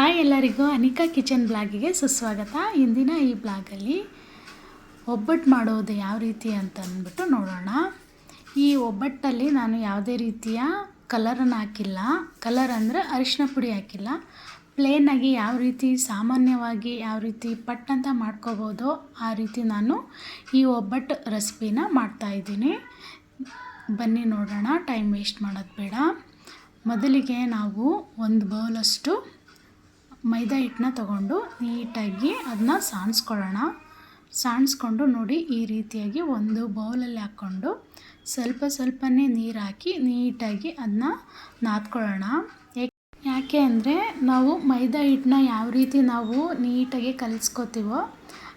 Hi ಎಲ್ಲರಿಗೂ Anika kitchen ಬ್ಲಾಗಿಗೆ ಸುಸ್ವಾಗತ. ಇಂದಿನ ಈ ಬ್ಲಾಗಲ್ಲಿ ಒಬ್ಬಟ್ಟು ಮಾಡೋದು ಯಾವ ರೀತಿ ಅಂತ ಅಂದ್ಬಿಟ್ಟು ನೋಡೋಣ. ಈ ಒಬ್ಬಟ್ಟಲ್ಲಿ ನಾನು ಯಾವುದೇ ರೀತಿಯ ಕಲರನ್ನು ಹಾಕಿಲ್ಲ. ಕಲರ್ ಅಂದರೆ ಅರಿಶಿನ ಪುಡಿ ಹಾಕಿಲ್ಲ. ಪ್ಲೇನಾಗಿ ಯಾವ ರೀತಿ ಸಾಮಾನ್ಯವಾಗಿ ಯಾವ ರೀತಿ ಪಟ್ ಅಂತ ಮಾಡ್ಕೋಬೋದು ಆ ರೀತಿ ನಾನು ಈ ಒಬ್ಬಟ್ಟು ರೆಸಿಪಿನ ಮಾಡ್ತಾಯಿದ್ದೀನಿ ಬನ್ನಿ ನೋಡೋಣ ಟೈಮ್ ವೇಸ್ಟ್ ಮಾಡೋದು ಬೇಡ. ಮೊದಲಿಗೆ ನಾವು ಒಂದು ಬೌಲಷ್ಟು ಮೈದಾ ಹಿಟ್ಟನ್ನ ತಗೊಂಡು ನೀಟಾಗಿ ಅದನ್ನ ಸಾಣಿಸ್ಕೊಳ್ಳೋಣ ಸಾಣಿಸ್ಕೊಂಡು ನೋಡಿ ಈ ರೀತಿಯಾಗಿ ಒಂದು ಬೌಲಲ್ಲಿ ಹಾಕ್ಕೊಂಡು ಸ್ವಲ್ಪ ಸ್ವಲ್ಪನೇ ನೀರು ಹಾಕಿ ನೀಟಾಗಿ ಅದನ್ನ ನಾದ್ಕೊಳ್ಳೋಣ. ಯಾಕೆ ಅಂದರೆ ನಾವು ಮೈದಾ ಹಿಟ್ಟನ್ನ ಯಾವ ರೀತಿ ನಾವು ನೀಟಾಗಿ ಕಲಿಸ್ಕೋತೀವೋ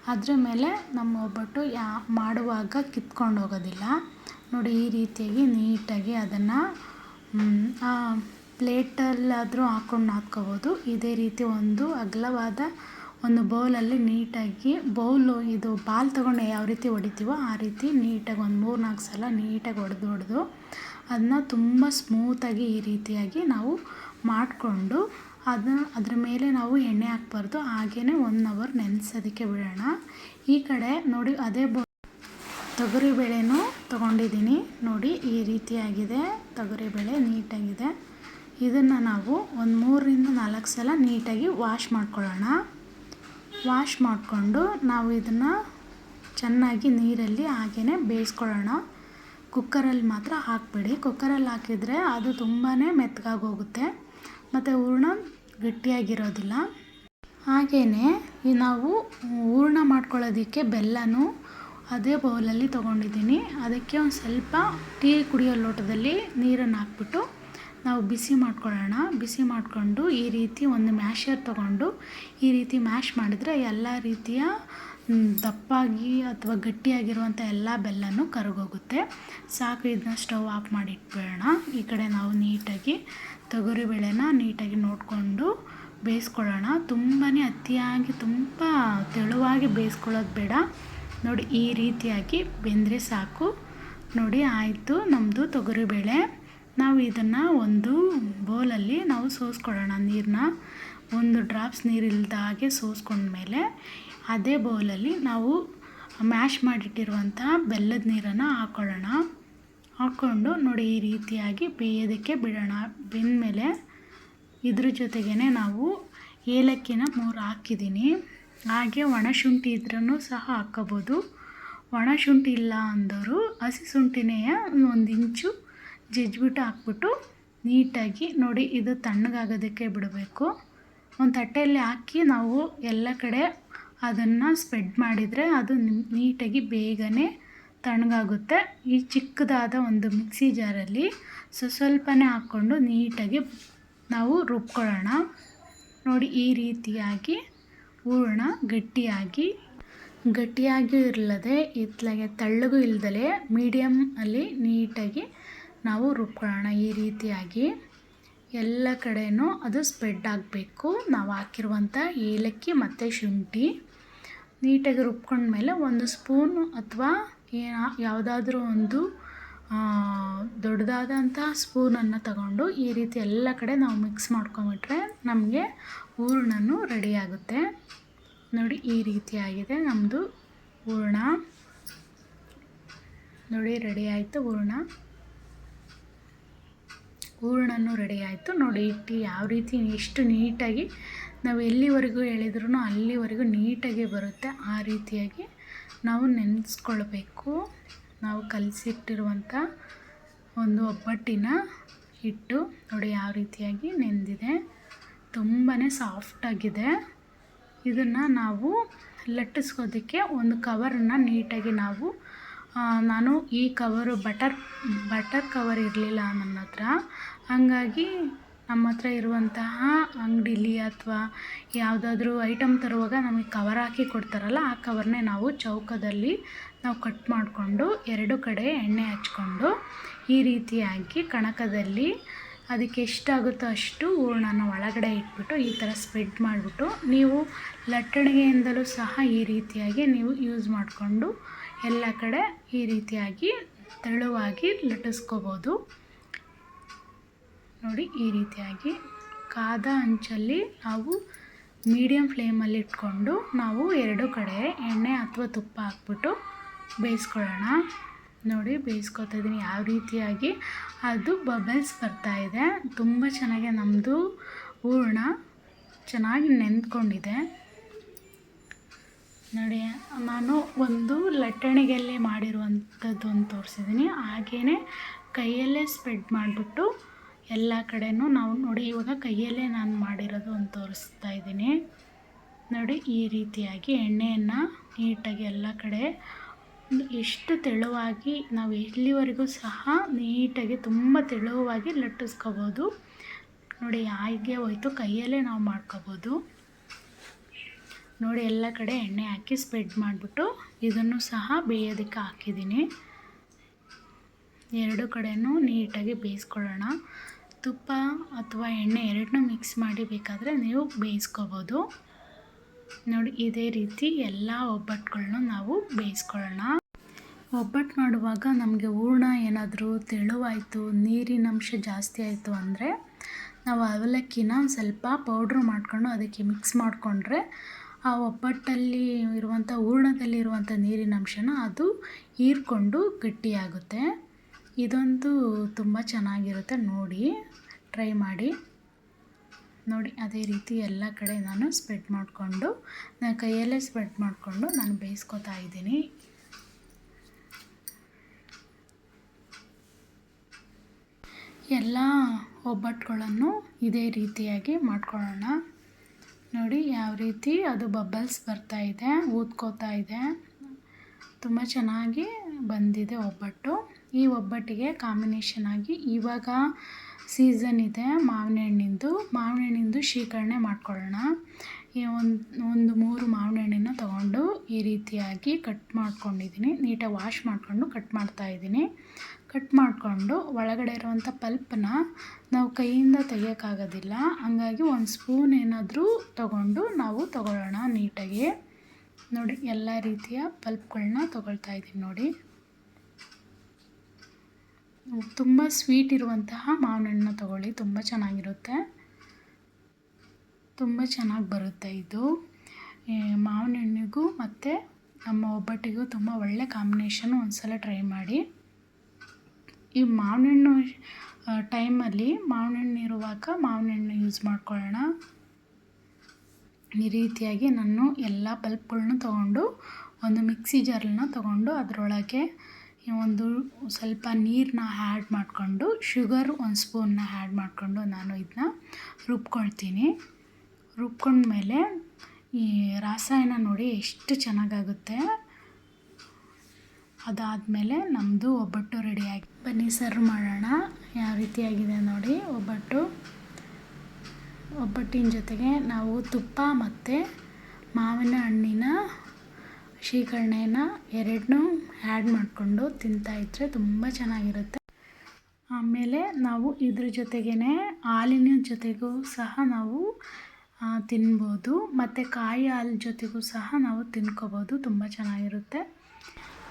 ಅದ್ರ ಮೇಲೆ ನಮ್ಮ ಒಬ್ಬಟ್ಟು ಯಾ ಮಾಡುವಾಗ ಕಿತ್ಕೊಂಡು ಹೋಗೋದಿಲ್ಲ. ನೋಡಿ ಈ ರೀತಿಯಾಗಿ ನೀಟಾಗಿ ಅದನ್ನು ಪ್ಲೇಟಲ್ಲಾದರೂ ಹಾಕ್ಕೊಂಡು ನಾದ್ಕೋಬೋದು ಇದೇ ರೀತಿ ಒಂದು ಅಗಲವಾದ ಒಂದು ಬೌಲಲ್ಲಿ ನೀಟಾಗಿ ಬೌಲು ಇದು ಬಾಲ್ ತೊಗೊಂಡು ಯಾವ ರೀತಿ ಹೊಡಿತೀವೋ ಆ ರೀತಿ ನೀಟಾಗಿ ಒಂದು ಮೂರು ನಾಲ್ಕು ಸಲ ನೀಟಾಗಿ ಹೊಡೆದು ಹೊಡೆದು ಅದನ್ನ ತುಂಬ ಸ್ಮೂತಾಗಿ ಈ ರೀತಿಯಾಗಿ ನಾವು ಮಾಡಿಕೊಂಡು ಅದನ್ನ ಅದ್ರ ಮೇಲೆ ನಾವು ಎಣ್ಣೆ ಹಾಕ್ಬಾರ್ದು. ಹಾಗೆಯೇ ಒನ್ ಅವರ್ ನೆನೆಸೋದಕ್ಕೆ ಬಿಡೋಣ. ಈ ಕಡೆ ನೋಡಿ ಅದೇ ಬೌ ತೊಗರಿಬೇಳೆನೂ ತೊಗೊಂಡಿದ್ದೀನಿ. ನೋಡಿ ಈ ರೀತಿಯಾಗಿದೆ. ತೊಗರಿಬೇಳೆ ನೀಟಾಗಿದೆ. ಇದನ್ನು ನಾವು ಒಂದು ಮೂರರಿಂದ ನಾಲ್ಕು ಸಲ ನೀಟಾಗಿ ವಾಶ್ ಮಾಡ್ಕೊಳ್ಳೋಣ. ವಾಶ್ ಮಾಡಿಕೊಂಡು ನಾವು ಇದನ್ನು ಚೆನ್ನಾಗಿ ನೀರಲ್ಲಿ ಹಾಗೆಯೇ ಬೇಯಿಸ್ಕೊಳ್ಳೋಣ. ಕುಕ್ಕರಲ್ಲಿ ಮಾತ್ರ ಹಾಕಬೇಡಿ. ಕುಕ್ಕರಲ್ಲಿ ಹಾಕಿದರೆ ಅದು ತುಂಬಾ ಮೆತ್ತಗಾಗೋಗುತ್ತೆ. ಮತ್ತು ಹೂರ್ಣ ಗಟ್ಟಿಯಾಗಿರೋದಿಲ್ಲ. ಹಾಗೆಯೇ ನಾವು ಹೂರ್ಣ ಮಾಡ್ಕೊಳ್ಳೋದಕ್ಕೆ ಬೆಲ್ಲನೂ ಅದೇ ಬೌಲಲ್ಲಿ ತೊಗೊಂಡಿದ್ದೀನಿ. ಅದಕ್ಕೆ ಒಂದು ಸ್ವಲ್ಪ ಟೀ ಕುಡಿಯೋ ಲೋಟದಲ್ಲಿ ನೀರನ್ನು ಹಾಕ್ಬಿಟ್ಟು ನಾವು ಬಿಸಿ ಮಾಡ್ಕೊಳ್ಳೋಣ. ಬಿಸಿ ಮಾಡಿಕೊಂಡು ಈ ರೀತಿ ಒಂದು ಮ್ಯಾಶರ್ ತಗೊಂಡು ಈ ರೀತಿ ಮ್ಯಾಶ್ ಮಾಡಿದರೆ ಎಲ್ಲ ರೀತಿಯ ದಪ್ಪಾಗಿ ಅಥವಾ ಗಟ್ಟಿಯಾಗಿರುವಂಥ ಎಲ್ಲ ಬೆಲ್ಲನೂ ಕರಗೋಗುತ್ತೆ. ಸಾಕು, ಇದನ್ನ ಸ್ಟವ್ ಆಫ್ ಮಾಡಿ ಇಟ್ಬಿಡೋಣ. ಈ ಕಡೆ ನಾವು ನೀಟಾಗಿ ತೊಗರಿಬೇಳೆನ ನೀಟಾಗಿ ನೋಡಿಕೊಂಡು ಬೇಯಿಸ್ಕೊಳ್ಳೋಣ. ತುಂಬಾ ಅತಿಯಾಗಿ, ತುಂಬ ತೆಳುವಾಗಿ ಬೇಯಿಸ್ಕೊಳ್ಳೋದು ಬೇಡ. ನೋಡಿ, ಈ ರೀತಿಯಾಗಿ ಬೆಂದರೆ ಸಾಕು. ನೋಡಿ, ಆಯಿತು ನಮ್ಮದು ತೊಗರಿಬೇಳೆ. ನಾವು ಇದನ್ನು ಒಂದು ಬೌಲಲ್ಲಿ ನಾವು ಸೋಸ್ಕೊಳ್ಳೋಣ. ನೀರನ್ನ ಒಂದು ಡ್ರಾಪ್ಸ್ ನೀರಿಲ್ಲದ ಹಾಗೆ ಸೋಸ್ಕೊಂಡ್ಮೇಲೆ ಅದೇ ಬೌಲಲ್ಲಿ ನಾವು ಮ್ಯಾಶ್ ಮಾಡಿಟ್ಟಿರುವಂಥ ಬೆಲ್ಲದ ನೀರನ್ನು ಹಾಕ್ಕೊಳ್ಳೋಣ ಹಾಕ್ಕೊಂಡು ನೋಡಿ ಈ ರೀತಿಯಾಗಿ ಬೇಯೋದಕ್ಕೆ ಬಿಡೋಣ. ಬೆಂದಮೇಲೆ ಇದ್ರ ಜೊತೆಗೇ ನಾವು ಏಲಕ್ಕಿನ ಮೂರು ಹಾಕಿದ್ದೀನಿ. ಹಾಗೆ ಒಣಶುಂಠಿ ಇದ್ರೂ ಸಹ ಹಾಕ್ಕೋಬೋದು ಒಣಶುಂಠಿ ಇಲ್ಲ ಅಂದರೂ ಹಸಿ ಶುಂಠಿನೇ ಒಂದು ಇಂಚು ಜಜ್ಜಿಬಿಟ್ಟು ಹಾಕ್ಬಿಟ್ಟು ನೀಟಾಗಿ ನೋಡಿ ಇದು ತಣ್ಣಗಾಗೋದಕ್ಕೆ ಬಿಡಬೇಕು. ಒಂದು ತಟ್ಟೆಯಲ್ಲಿ ಹಾಕಿ ನಾವು ಎಲ್ಲ ಕಡೆ ಅದನ್ನು ಸ್ಪ್ರೆಡ್ ಮಾಡಿದರೆ ಅದು ನೀಟಾಗಿ ಬೇಗನೆ ತಣ್ಣಗಾಗುತ್ತೆ. ಈ ಚಿಕ್ಕದಾದ ಒಂದು ಮಿಕ್ಸಿ ಜಾರಲ್ಲಿ ಸೊ ಸ್ವಲ್ಪನೇ ಹಾಕ್ಕೊಂಡು ನೀಟಾಗಿ ನಾವು ರುಬ್ಕೊಳ್ಳೋಣ. ನೋಡಿ ಈ ರೀತಿಯಾಗಿ ಹೂರ್ಣ ಗಟ್ಟಿಯಾಗಿ ಗಟ್ಟಿಯಾಗಿ ಇರಲದೆ, ಇತ್ಲಾಗೆ ತಳ್ಳಗೂ ಇಲ್ಲದಲೇ ಮೀಡಿಯಮ್ ಅಲ್ಲಿ ನೀಟಾಗಿ ನಾವು ರುಬ್ಕೊಳ್ಳೋಣ ಈ ರೀತಿಯಾಗಿ. ಎಲ್ಲ ಕಡೆಯೂ ಅದು ಸ್ಪ್ರೆಡ್ ಆಗಬೇಕು. ನಾವು ಹಾಕಿರುವಂಥ ಏಲಕ್ಕಿ ಮತ್ತು ಶುಂಠಿ ನೀಟಾಗಿ ರುಬ್ಕೊಂಡ್ಮೇಲೆ ಒಂದು ಸ್ಪೂನು ಅಥವಾ ಏನ ಯಾವುದಾದ್ರೂ ಒಂದು ದೊಡ್ಡದಾದಂಥ ಸ್ಪೂನನ್ನು ತಗೊಂಡು ಈ ರೀತಿ ಎಲ್ಲ ಕಡೆ ನಾವು ಮಿಕ್ಸ್ ಮಾಡ್ಕೊಂಬಿಟ್ರೆ ನಮಗೆ ಹೂರ್ಣನೂ ರೆಡಿಯಾಗುತ್ತೆ ನೋಡಿ ಈ ರೀತಿಯಾಗಿದೆ ನಮ್ಮದು ಹೂರ್ಣ. ನೋಡಿ ರೆಡಿ ಆಯಿತು ಹೂರ್ಣ. ಹೂರಣನೂ ರೆಡಿ ಆಯಿತು. ನೋಡಿ, ಇಟ್ಟು ಯಾವ ರೀತಿ ಎಷ್ಟು ನೀಟಾಗಿ ನಾವು ಎಲ್ಲಿವರೆಗೂ ಹೇಳಿದ್ರೂ ಅಲ್ಲಿವರೆಗೂ ನೀಟಾಗಿ ಬರುತ್ತೆ. ಆ ರೀತಿಯಾಗಿ ನಾವು ನೆನೆಸ್ಕೊಳ್ಬೇಕು. ನಾವು ಕಲಸಿಟ್ಟಿರುವಂಥ ಒಂದು ಒಬ್ಬಟ್ಟಿನ ಹಿಟ್ಟು ನೋಡಿ, ಯಾವ ರೀತಿಯಾಗಿ ನೆಂದಿದೆ. ತುಂಬಾ ಸಾಫ್ಟಾಗಿದೆ ಇದನ್ನು ನಾವು ಲಟ್ಟಿಸ್ಕೋದಕ್ಕೆ ಒಂದು ಕವರನ್ನು ನೀಟಾಗಿ ನಾವು ನಾನು ಈ ಕವರು ಬಟರ್ ಬಟರ್ ಕವರ್ ಇರಲಿಲ್ಲ ನನ್ನ ಹತ್ರ. ಹಾಗಾಗಿ ನಮ್ಮ ಹತ್ರ ಇರುವಂತಹ ಅಂಗಡಿಲಿ ಅಥವಾ ಯಾವುದಾದ್ರೂ ಐಟಮ್ ತರುವಾಗ ನಮಗೆ ಕವರ್ ಹಾಕಿ ಕೊಡ್ತಾರಲ್ಲ, ಆ ಕವರ್ನೇ ನಾವು ಚೌಕದಲ್ಲಿ ನಾವು ಕಟ್ ಮಾಡಿಕೊಂಡು ಎರಡು ಕಡೆ ಎಣ್ಣೆ ಹಚ್ಕೊಂಡು ಈ ರೀತಿಯಾಗಿ ಕಣಕದಲ್ಲಿ ಅದಕ್ಕೆ ಎಷ್ಟಾಗುತ್ತೋ ಅಷ್ಟು ಹೂರ್ಣನ ಒಳಗಡೆ ಇಟ್ಬಿಟ್ಟು ಈ ಥರ ಸ್ಪ್ರೆಡ್ ಮಾಡಿಬಿಟ್ಟು ನೀವು ಲಟ್ಟಣಿಗೆಯಿಂದಲೂ ಸಹ ಈ ರೀತಿಯಾಗಿ ನೀವು ಯೂಸ್ ಮಾಡಿಕೊಂಡು ಎಲ್ಲ ಕಡೆ ಈ ರೀತಿಯಾಗಿ ತೆಳುವಾಗಿ ಲಟ್ಟಿಸ್ಕೋಬೋದು. ನೋಡಿ, ಈ ರೀತಿಯಾಗಿ ಕಾದ ಅಂಚಲ್ಲಿ ನಾವು ಮೀಡಿಯಮ್ ಫ್ಲೇಮಲ್ಲಿ ಇಟ್ಕೊಂಡು ನಾವು ಎರಡು ಕಡೆ ಎಣ್ಣೆ ಅಥವಾ ತುಪ್ಪ ಹಾಕ್ಬಿಟ್ಟು ಬೇಯಿಸ್ಕೊಳ್ಳೋಣ. ನೋಡಿ, ಬೇಯಿಸ್ಕೊತಾ ಇದ್ದೀನಿ. ಯಾವ ರೀತಿಯಾಗಿ? ಅದು ಬಬಲ್ಸ್ ಬರ್ತಾ ಇದೆ. ತುಂಬ ಚೆನ್ನಾಗಿ ನಮ್ಮದು ಹೂರ್ಣ ಚೆನ್ನಾಗಿ ನೆಂದ್ಕೊಂಡಿದೆ ನೋಡಿ, ನಾನು ಒಂದು ಲಟ್ಟಣಿಗೆಯಲ್ಲಿ ಮಾಡಿರುವಂಥದ್ದು ಅಂತ ತೋರಿಸಿದ್ದೀನಿ. ಹಾಗೆಯೇ ಕೈಯಲ್ಲೇ ಸ್ಪ್ರೆಡ್ ಮಾಡಿಬಿಟ್ಟು ಎಲ್ಲ ಕಡೆನೂ ನಾವು ನೋಡಿ, ಇವಾಗ ಕೈಯಲ್ಲೇ ನಾನು ಮಾಡಿರೋದು ಅಂತ ತೋರಿಸ್ತಾ ಇದ್ದೀನಿ. ನೋಡಿ, ಈ ರೀತಿಯಾಗಿ ಎಣ್ಣೆಯನ್ನು ನೀಟಾಗಿ ಎಲ್ಲ ಕಡೆ ಎಷ್ಟು ತೆಳುವಾಗಿ ನಾವು ಎಲ್ಲಿವರೆಗೂ ಸಹ ನೀಟಾಗಿ ತುಂಬ ತೆಳುವಾಗಿ ಲಟ್ಟಿಸ್ಕೋಬೋದು. ನೋಡಿ, ಹಾಗೆ ಹೋಯ್ತು. ಕೈಯಲ್ಲೇ ನಾವು ಮಾಡ್ಕೋಬೋದು. ನೋಡಿ ಎಲ್ಲ ಕಡೆ ಎಣ್ಣೆ ಹಾಕಿ ಸ್ಪ್ರೆಡ್ ಮಾಡಿಬಿಟ್ಟು ಇದನ್ನು ಸಹ ಬೇಯೋದಕ್ಕೆ ಹಾಕಿದ್ದೀನಿ. ಎರಡು ಕಡೆಯೂ ನೀಟಾಗಿ ಬೇಯಿಸ್ಕೊಳ್ಳೋಣ. ತುಪ್ಪ ಅಥವಾ ಎಣ್ಣೆ ಎರಡನ್ನೂ ಮಿಕ್ಸ್ ಮಾಡಿ ಬೇಕಾದರೆ ನೀವು ಬೇಯಿಸ್ಕೋಬೋದು. ನೋಡಿ, ಇದೇ ರೀತಿ ಎಲ್ಲ ಒಬ್ಬಟ್ಟುಗಳ್ನು ನಾವು ಬೇಯಿಸ್ಕೊಳ್ಳೋಣ. ಒಬ್ಬಟ್ಟು ಮಾಡುವಾಗ ನಮಗೆ ಹೂರ್ಣ ಏನಾದರೂ ತೆಳುವಾಯಿತು, ನೀರಿನ ಅಂಶ ಜಾಸ್ತಿ ಆಯಿತು ಅಂದರೆ ನಾವು ಅವಲಕ್ಕಿನ ಸ್ವಲ್ಪ ಪೌಡ್ರ್ ಮಾಡಿಕೊಂಡು ಅದಕ್ಕೆ ಮಿಕ್ಸ್ ಮಾಡಿಕೊಂಡ್ರೆ ಆ ಒಬ್ಬಟ್ಟಲ್ಲಿ ಇರುವಂಥ ಹೂರ್ಣದಲ್ಲಿರುವಂಥ ನೀರಿನ ಅಂಶನ ಅದು ಹೀರ್ಕೊಂಡು ಗಟ್ಟಿಯಾಗುತ್ತೆ. ಇದೊಂದು ತುಂಬ ಚೆನ್ನಾಗಿರುತ್ತೆ. ನೋಡಿ, ಟ್ರೈ ಮಾಡಿ. ನೋಡಿ, ಅದೇ ರೀತಿ ಎಲ್ಲ ಕಡೆ ನಾನು ಸ್ಪ್ರೆಡ್ ಮಾಡಿಕೊಂಡು ನಾನು ಕೈಯಲ್ಲೇ ಸ್ಪ್ರೆಡ್ ಮಾಡಿಕೊಂಡು ನಾನು ಬೇಯಿಸ್ಕೊತಾ ಇದ್ದೀನಿ. ಎಲ್ಲ ಒಬ್ಬಟ್ಟುಗಳನ್ನು ಇದೇ ರೀತಿಯಾಗಿ ಮಾಡ್ಕೊಳ್ಳೋಣ. ನೋಡಿ ಯಾವ ರೀತಿ ಅದು ಬಬ್ಬಲ್ಸ್ ಬರ್ತಾ ಇದೆ, ಊದ್ಕೋತಾ ಇದೆ. ತುಂಬ ಚೆನ್ನಾಗಿ ಬಂದಿದೆ ಒಬ್ಬಟ್ಟು. ಈ ಒಬ್ಬಟ್ಟಿಗೆ ಕಾಂಬಿನೇಷನ್ ಆಗಿ ಇವಾಗ ಸೀಸನ್ ಇದೆ ಮಾವಿನ ಹಣ್ಣಿಂದು ಮಾವಿನ ಹಣ್ಣಿಂದು ಶೀಕರಣೆ ಮಾಡ್ಕೊಳ್ಳೋಣ. ಈ ಒಂದು ಒಂದು ಮೂರು ಮಾವಿನ ಹಣ್ಣಿನ ತೊಗೊಂಡು ಈ ರೀತಿಯಾಗಿ ಕಟ್ ಮಾಡ್ಕೊಂಡಿದ್ದೀನಿ. ನೀಟಾಗಿ ವಾಶ್ ಮಾಡಿಕೊಂಡು ಕಟ್ ಮಾಡ್ತಾ ಇದ್ದೀನಿ. ಕಟ್ ಮಾಡಿಕೊಂಡು ಒಳಗಡೆ ಇರುವಂಥ ಪಲ್ಪನ್ನ ನಾವು ಕೈಯಿಂದ ತೆಗಿಯೋಕ್ಕಾಗೋದಿಲ್ಲ. ಹಾಗಾಗಿ ಒಂದು ಸ್ಪೂನ್ ಏನಾದರೂ ತಗೊಂಡು ನಾವು ತಗೊಳ್ಳೋಣ ನೀಟಾಗಿ. ನೋಡಿ, ಎಲ್ಲ ರೀತಿಯ ಪಲ್ಪ್ಗಳನ್ನ ತೊಗೊಳ್ತಾ ಇದ್ದೀನಿ ನೋಡಿ. ತುಂಬ ಸ್ವೀಟ್ ಇರುವಂತಹ ಮಾವಿನ ತಗೊಳ್ಳಿ ತೊಗೊಳ್ಳಿ ತುಂಬ ಚೆನ್ನಾಗಿರುತ್ತೆ. ತುಂಬ ಚೆನ್ನಾಗಿ ಬರುತ್ತೆ ಇದು. ಮಾವಿನಣ್ಣಿಗೂ ಮತ್ತು ನಮ್ಮ ಒಬ್ಬಟ್ಟಿಗೂ ತುಂಬ ಒಳ್ಳೆ ಕಾಂಬಿನೇಷನ್ ಒಂದು ಸಲ ಟ್ರೈ ಮಾಡಿ. ಈ ಮಾವಿನ ಹಣ್ಣು ಟೈಮಲ್ಲಿ ಮಾವಿನ ಹಣ್ಣು ಇರುವಾಗ ಮಾವಿನ ಹಣ್ಣು ಯೂಸ್ ಮಾಡ್ಕೊಳ್ಳೋಣ. ಈ ರೀತಿಯಾಗಿ ನಾನು ಎಲ್ಲ ಬಲ್ಪ್ಗಳ್ನು ತೊಗೊಂಡು, ಒಂದು ಮಿಕ್ಸಿ ಜಾರನ್ನ ತೊಗೊಂಡು ಅದರೊಳಗೆ ಒಂದು ಸ್ವಲ್ಪ ನೀರನ್ನ ಆ್ಯಡ್ ಮಾಡಿಕೊಂಡು ಶುಗರ್ ಒಂದು ಸ್ಪೂನ್ನ ಆ್ಯಡ್ ಮಾಡಿಕೊಂಡು ನಾನು ಇದನ್ನ ರುಬ್ಕೊಳ್ತೀನಿ. ರುಬ್ಕೊಂಡ್ಮೇಲೆ ಈ ರಾಸಾಯನ ನೋಡಿ ಎಷ್ಟು ಚೆನ್ನಾಗಾಗುತ್ತೆ. ಅದಾದಮೇಲೆ ನಮ್ಮದು ಒಬ್ಬಟ್ಟು ರೆಡಿಯಾಗಿ ಬನ್ನಿ ಸರ್ವ್ ಮಾಡೋಣ. ಯಾವ ರೀತಿಯಾಗಿದೆ ನೋಡಿ, ಒಬ್ಬಟ್ಟು. ಒಬ್ಬಟ್ಟಿನ ಜೊತೆಗೆ ನಾವು ತುಪ್ಪ ಮತ್ತು ಮಾವಿನ ಹಣ್ಣಿನ ಶೀಕರಣೆನ ಎರಡನ್ನೂ ಆ್ಯಡ್ ಮಾಡಿಕೊಂಡು ತಿಂತಾಯಿದ್ರೆ ತುಂಬ ಚೆನ್ನಾಗಿರುತ್ತೆ. ಆಮೇಲೆ ನಾವು ಇದ್ರ ಜೊತೆಗೇ ಹಾಲಿನ ಜೊತೆಗೂ ಸಹ ನಾವು ತಿನ್ಬೋದು. ಮತ್ತು ಕಾಯಿ ಹಾಲು ಜೊತೆಗೂ ಸಹ ನಾವು ತಿನ್ಕೋಬೋದು. ತುಂಬ ಚೆನ್ನಾಗಿರುತ್ತೆ.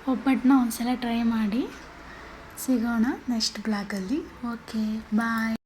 ಒಬ್ಬಟ್ಟನ್ನ ಒಂದು ಸಲ ಟ್ರೈ ಮಾಡಿ. ಸಿಗೋಣ ನೆಕ್ಸ್ಟ್ ಬ್ಲಾಗಲ್ಲಿ ಓಕೆ ಬಾಯ್